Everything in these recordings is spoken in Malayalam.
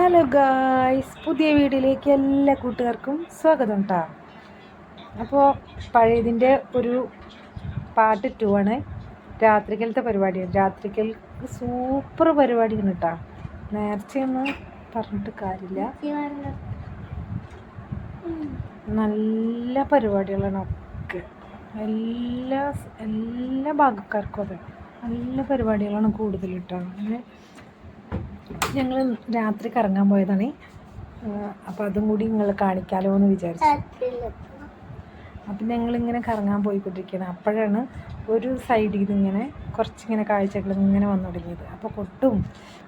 ഹലോ ഗായ്സ് പുതിയ വീഡിയോയിലേക്ക് എല്ലാ കൂട്ടുകാർക്കും സ്വാഗതം കേട്ടോ അപ്പോൾ പഴയതിന്റെ ഒരു പാർട്ട് ടു ആണ് രാത്രിക്കലത്തെ പരിപാടിയാണ് രാത്രിക്കൽ സൂപ്പർ പരിപാടിയാണ് കേട്ടോ നേർച്ചയൊന്നും പറഞ്ഞിട്ട് കാര്യമില്ല. നല്ല പരിപാടികളാണ് ഒക്കെ. എല്ലാ എല്ലാ ഭാഗക്കാർക്കും അതെ. നല്ല പരിപാടികളാണ് കൂടുതൽ കേട്ടോ അങ്ങനെ ഞങ്ങൾ രാത്രി കറങ്ങാൻ പോയതാണ്. അപ്പോൾ അതും കൂടി നിങ്ങൾ കാണിക്കാലോ എന്ന് വിചാരിച്ചു. അപ്പം ഞങ്ങളിങ്ങനെ കറങ്ങാൻ പോയിക്കൊണ്ടിരിക്കുകയാണ് അപ്പോഴാണ് ഒരു സൈഡിൽ ഇങ്ങനെ കുറച്ചിങ്ങനെ കാഴ്ചകൾ ഇങ്ങനെ വന്നു തുടങ്ങിയത്. അപ്പോൾ കൊട്ടും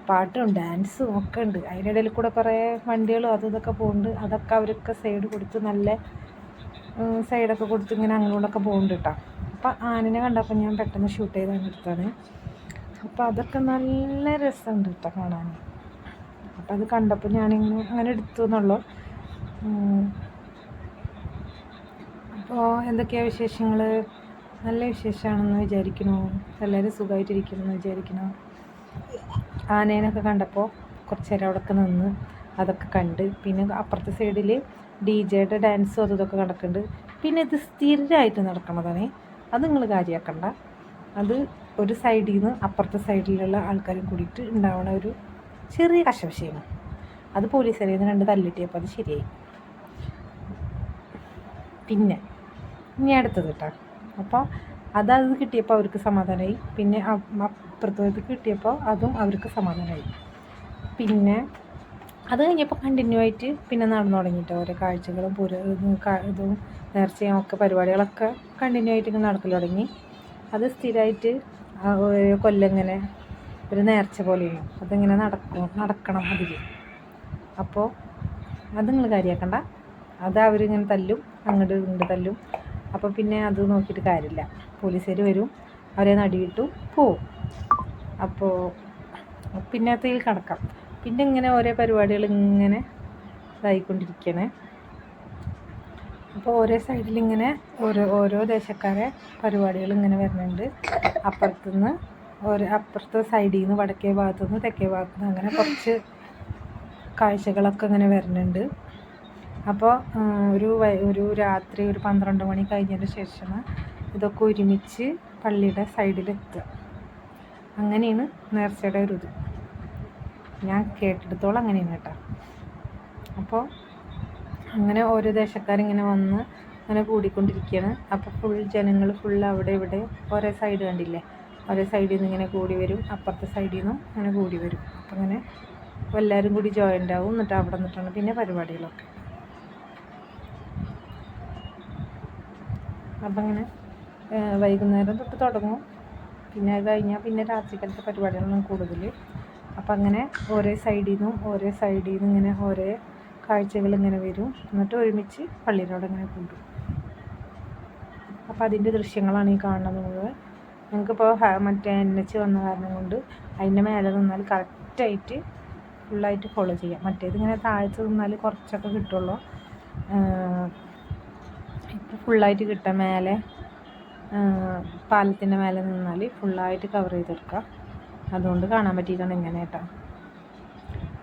പാട്ടും ഡാൻസും ഒക്കെ ഉണ്ട്. അതിനിടയിൽ കൂടെ കുറേ വണ്ടികളും അതും ഇതൊക്കെ പോകുന്നുണ്ട് അതൊക്കെ അവരൊക്കെ സൈഡ് കൊടുത്ത് നല്ല സൈഡൊക്കെ കൊടുത്ത് ഇങ്ങനെ അങ്ങോട്ടൊക്കെ പോകുന്നുണ്ട് കേട്ടോ. അപ്പം ആനിനെ കണ്ടപ്പോൾ ഞാൻ പെട്ടെന്ന് ഷൂട്ട് ചെയ്താണ് എടുത്താണ്. അപ്പോൾ അതൊക്കെ നല്ല രസമുണ്ട് കേട്ടോ കാണാൻ. അപ്പോൾ അത് കണ്ടപ്പോൾ ഞാനിങ്ങനെ അങ്ങനെ എടുത്തു എന്നുള്ളൂ. അപ്പോൾ എന്തൊക്കെയാണ് വിശേഷങ്ങൾ നല്ല വിശേഷമാണെന്ന് വിചാരിക്കണു. എല്ലാവരും സുഖമായിട്ടിരിക്കണമെന്ന് വിചാരിക്കണു. ആനേനൊക്കെ കണ്ടപ്പോൾ കുറച്ച് നേരം അവിടെയൊക്കെ നിന്ന് അതൊക്കെ കണ്ട്. പിന്നെ അപ്പുറത്തെ സൈഡിൽ ഡി ജെയുടെ ഡാൻസും അതും ഇതൊക്കെ നടക്കുന്നുണ്ട്. പിന്നെ ഇത് സ്ഥിരമായിട്ട് നടക്കണതാണ്. അത് നിങ്ങൾ കാര്യമാക്കണ്ട. അത് ഒരു സൈഡിൽ നിന്ന് അപ്പുറത്തെ സൈഡിലുള്ള ആൾക്കാരും കൂടിയിട്ട് ഉണ്ടാവുന്ന ഒരു ചെറിയ കശവശയാണ് അത് പോലീസുകാരിൽ നിന്ന് രണ്ട് തല്ലിട്ടിയപ്പോൾ അത് ശരിയായി. പിന്നെ ഇനി അടുത്തത് കേട്ടോ അപ്പോൾ അതത് അത് കിട്ടിയപ്പോൾ അവർക്ക് സമാധാനമായി പിന്നെ അപ്പുറത്തത് കിട്ടിയപ്പോൾ അതും അവർക്ക് സമാധാനമായി പിന്നെ അത് കഴിഞ്ഞപ്പോൾ കണ്ടിന്യൂ ആയിട്ട് പിന്നെ നടന്നു തുടങ്ങിയിട്ട് ഓരോ കാഴ്ചകളും പുര ഇതും നേർച്ചയും ഒക്കെ പരിപാടികളൊക്കെ കണ്ടിന്യൂ ആയിട്ട് നടക്കൽ തുടങ്ങി. അത് സ്ഥിരമായിട്ട് ഓരോ കൊല്ലം ഇങ്ങനെ ഒരു നേർച്ച പോലെയാണ് അതിങ്ങനെ നടക്കും നടക്കണം അതിൽ അപ്പോൾ അത് നിങ്ങൾ കാര്യമാക്കണ്ട അത് അവരിങ്ങനെ തല്ലും അങ്ങോട്ട് ഇങ്ങോട്ട് തല്ലും. അപ്പോൾ പിന്നെ അത് നോക്കിയിട്ട് കാര്യമില്ല പോലീസുകാർ വരും അവരെ നടിയിട്ടു പോവും. അപ്പോൾ പിന്നെ അതിൽ കടക്കാം. പിന്നെ ഇങ്ങനെ ഓരോ പരിപാടികൾ ഇങ്ങനെ ഇതായിക്കൊണ്ടിരിക്കണേ. അപ്പോൾ ഓരോ സൈഡിൽ ഇങ്ങനെ ഓരോ ഓരോ ദേശക്കാരെ പരിപാടികൾ ഇങ്ങനെ വരുന്നുണ്ട്. അപ്പുറത്തുനിന്ന് ഓരോ അപ്പുറത്തെ സൈഡിൽ നിന്ന് വടക്കേ ഭാഗത്തു നിന്ന് തെക്കേ ഭാഗത്തു നിന്ന് അങ്ങനെ കുറച്ച് കാഴ്ചകളൊക്കെ ഇങ്ങനെ വരുന്നുണ്ട്. അപ്പോൾ ഒരു ഒരു രാത്രി ഒരു പന്ത്രണ്ട് മണി കഴിഞ്ഞതിന് ശേഷം ഇതൊക്കെ ഒരുമിച്ച് പള്ളിയുടെ സൈഡിലെത്തുക അങ്ങനെയാണ് നേർച്ചയുടെ ഒരു ഇത്. ഞാൻ കേട്ടിടത്തോളം അങ്ങനെയാണ് കേട്ടോ. അപ്പോൾ അങ്ങനെ ഓരോ ദേശക്കാരിങ്ങനെ വന്ന് അങ്ങനെ കൂടിക്കൊണ്ടിരിക്കുകയാണ് അപ്പോൾ ഫുൾ ജനങ്ങൾ ഫുൾ അവിടെ ഇവിടെ ഓരോ സൈഡ് കണ്ടില്ലേ? ഓരോ സൈഡിൽ നിന്ന് ഇങ്ങനെ കൂടി വരും. അപ്പുറത്തെ സൈഡിൽ നിന്നും അങ്ങനെ കൂടി വരും. അപ്പം അങ്ങനെ എല്ലാവരും കൂടി ജോയിന്റ് ആവും. എന്നിട്ട് അവിടെ നിന്നിട്ടാണ് പിന്നെ പരിപാടികളൊക്കെ. അപ്പം അങ്ങനെ വൈകുന്നേരം തൊട്ട് തുടങ്ങും. പിന്നെ അത് കഴിഞ്ഞാൽ പിന്നെ രാത്രിക്കാലത്തെ പരിപാടികളാണ് കൂടുതൽ അപ്പം അങ്ങനെ ഓരോ സൈഡിൽ നിന്നും ഓരോ സൈഡിൽ നിന്ന് ഇങ്ങനെ ഓരോ കാഴ്ചകൾ ഇങ്ങനെ വരും. എന്നിട്ട് ഒരുമിച്ച് പള്ളിയിലൂടെ ഇങ്ങനെ കൂടും അപ്പോൾ അതിന്റെ ദൃശ്യങ്ങളാണ് ഈ കാണുന്നത് മുഴുവൻ. ഞങ്ങൾക്കിപ്പോൾ മറ്റേ എൻ എച്ച് വന്ന കാരണം കൊണ്ട് അതിന്റെ മേലെ നിന്നാൽ കറക്റ്റായിട്ട് ഫുള്ളായിട്ട് ഫോളോ ചെയ്യാം. മറ്റേത് ഇങ്ങനെ താഴ്ച നിന്നാൽ കുറച്ചൊക്കെ കിട്ടുള്ളൂ. ഇപ്പോൾ ഫുള്ളായിട്ട് കിട്ടാം മേലെ പാലത്തിന്റെ മേലെ നിന്നാൽ ഫുള്ളായിട്ട് കവർ ചെയ്തെടുക്കാം. അതുകൊണ്ട് കാണാൻ പറ്റിയിട്ടാണ് ഇങ്ങനെ കേട്ടോ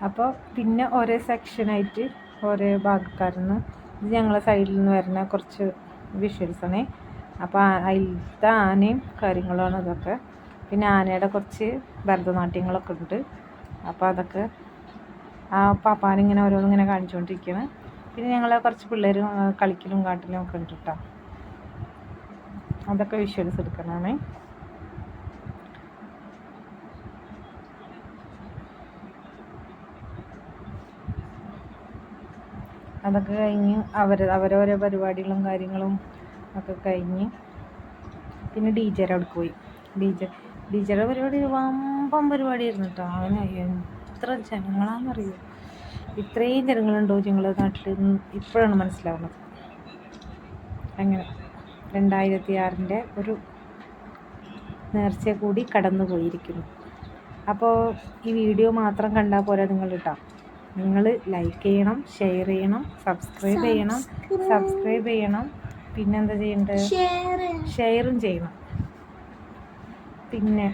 അപ്പോൾ പിന്നെ ഓരോ സെക്ഷനായിട്ട് ഓരോ ഭാഗക്കാരിൽ ഇത് ഞങ്ങളെ സൈഡിൽ നിന്ന് വരുന്ന കുറച്ച് വിഷ്വൽസാണ് അപ്പോൾ അതിലത്തെ ആനയും കാര്യങ്ങളാണ് ഇതൊക്കെ പിന്നെ ആനയുടെ കുറച്ച് ഭരതനാട്യങ്ങളൊക്കെ ഉണ്ട്. അപ്പോൾ അതൊക്കെ ആ പാപ്പാനിങ്ങനെ ഓരോന്നിങ്ങനെ കാണിച്ചുകൊണ്ടിരിക്കുകയാണ് പിന്നെ ഞങ്ങളെ കുറച്ച് പിള്ളേർ കളിക്കലും കാട്ടിലും ഒക്കെ ഉണ്ട് കേട്ടോ അതൊക്കെ വിഷ്വൽസ് എടുക്കണമാണ് അതൊക്കെ കഴിഞ്ഞ് അവർ അവരോരോ പരിപാടികളും കാര്യങ്ങളും ഒക്കെ കഴിഞ്ഞ് പിന്നെ ഡി ജെയുടെ അവിടെ പോയി. ഡി ജെ ഡി ജെയുടെ പരിപാടി വമ്പം പരിപാടിയായിരുന്നു കേട്ടോ അവന് എത്ര ജനങ്ങളാണെന്നറിയോ ഇത്രയും ജനങ്ങളുണ്ടോ ഞങ്ങളുടെ നാട്ടിൽ ഇപ്പോഴാണ് മനസ്സിലാവുന്നത്. അങ്ങനെ രണ്ടായിരത്തി ആറിന്റെ ഒരു നേർച്ച കൂടി കടന്നു പോയിരിക്കുന്നു അപ്പോൾ ഈ വീഡിയോ മാത്രം കണ്ടാൽ പോരാ നിങ്ങൾ കേട്ടോ നിങ്ങൾ ലൈക്ക് ചെയ്യണം ഷെയർ ചെയ്യണം സബ്സ്ക്രൈബ് ചെയ്യണം സബ്സ്ക്രൈബ് ചെയ്യണം. പിന്നെന്താ ചെയ്യേണ്ടത് ഷെയറും ചെയ്യണം. പിന്നെ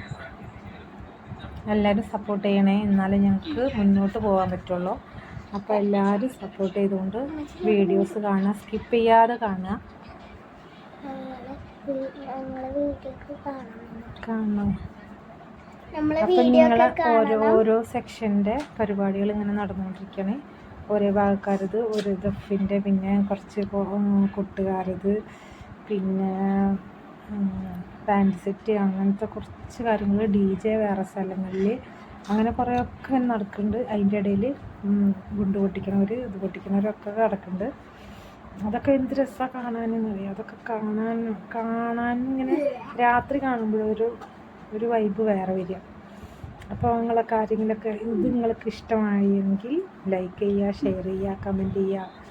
എല്ലാവരും സപ്പോർട്ട് ചെയ്യണേ എന്നാലേ ഞങ്ങൾക്ക് മുന്നോട്ട് പോകാൻ പറ്റുള്ളൂ. അപ്പോൾ എല്ലാവരും സപ്പോർട്ട് ചെയ്തുകൊണ്ട് വീഡിയോസ് കാണുക സ്കിപ്പ് ചെയ്യാതെ കാണുക. കാണണം. അപ്പം നിങ്ങളെ ഓരോ ഓരോ സെക്ഷന്റെ പരിപാടികൾ ഇങ്ങനെ നടന്നുകൊണ്ടിരിക്കുകയാണ് ഒരേ ഭാഗക്കാരത് ഒരു ദഫിന്റെ പിന്നെ കുറച്ച് കൊട്ടുകാരത് പിന്നെ പാന്റ് സെറ്റ് അങ്ങനത്തെ കുറച്ച് കാര്യങ്ങൾ ഡി ജെ വേറെ സ്ഥലങ്ങളിൽ അങ്ങനെ കുറേ ഒക്കെ നടക്കുന്നുണ്ട്. അതിന്റെ ഇടയിൽ ഗുണ്ട് പൊട്ടിക്കണവർ ഇത് പൊട്ടിക്കണവരൊക്കെ കിടക്കുന്നുണ്ട് അതൊക്കെ എന്ത് രസമാണ് കാണാനെന്ന് അറിയാം അതൊക്കെ കാണാൻ കാണാൻ ഇങ്ങനെ രാത്രി കാണുമ്പോഴൊരു ഒരു വൈബ് വേറെ വരിക. അപ്പോൾ നിങ്ങളെ കാര്യങ്ങളൊക്കെ ഇത് നിങ്ങൾക്ക് ഇഷ്ടമായെങ്കിൽ ലൈക്ക് ചെയ്യുക ഷെയർ ചെയ്യുക കമന്റ് ചെയ്യുക.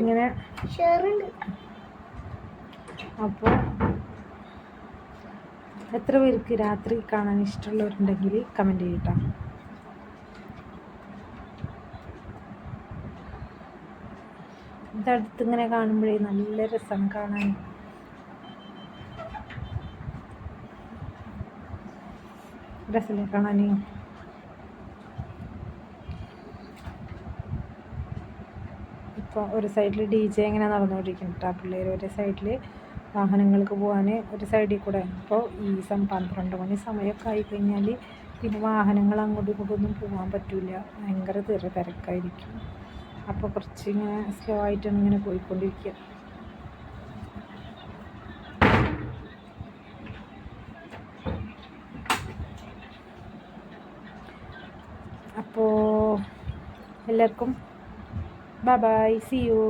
ഇങ്ങനെ. അപ്പോൾ എത്ര പേർക്ക് രാത്രി കാണാൻ ഇഷ്ടമുള്ളവരുണ്ടെങ്കിൽ കമന്റ് ചെയ്യട്ടോ. ഇതടുത്ത് ഇങ്ങനെ കാണുമ്പോഴേ നല്ല രസം കാണാൻ. രസമല്ലേ കാണാൻ ഇപ്പോൾ ഒരു സൈഡിൽ ഡി ജെ ഇങ്ങനെ നടന്നുകൊണ്ടിരിക്കുന്നുണ്ട് ആ പിള്ളേർ ഒരു സൈഡിൽ വാഹനങ്ങൾക്ക് പോകാൻ ഒരു സൈഡിൽ കൂടെ. ഇപ്പോൾ ഈ സം പന്ത്രണ്ട് മണി സമയമൊക്കെ ആയിക്കഴിഞ്ഞാൽ പിന്നെ വാഹനങ്ങൾ അങ്ങോട്ടും ഇങ്ങോട്ടും ഒന്നും പോകാൻ പറ്റില്ല ഭയങ്കര തിര തിരക്കായിരിക്കും. അപ്പോൾ കുറച്ച് ഇങ്ങനെ സ്ലോ ആയിട്ടാണ് ഇങ്ങനെ പോയിക്കൊണ്ടിരിക്കുക അപ്പോൾ എല്ലാവർക്കും. Bye bye C U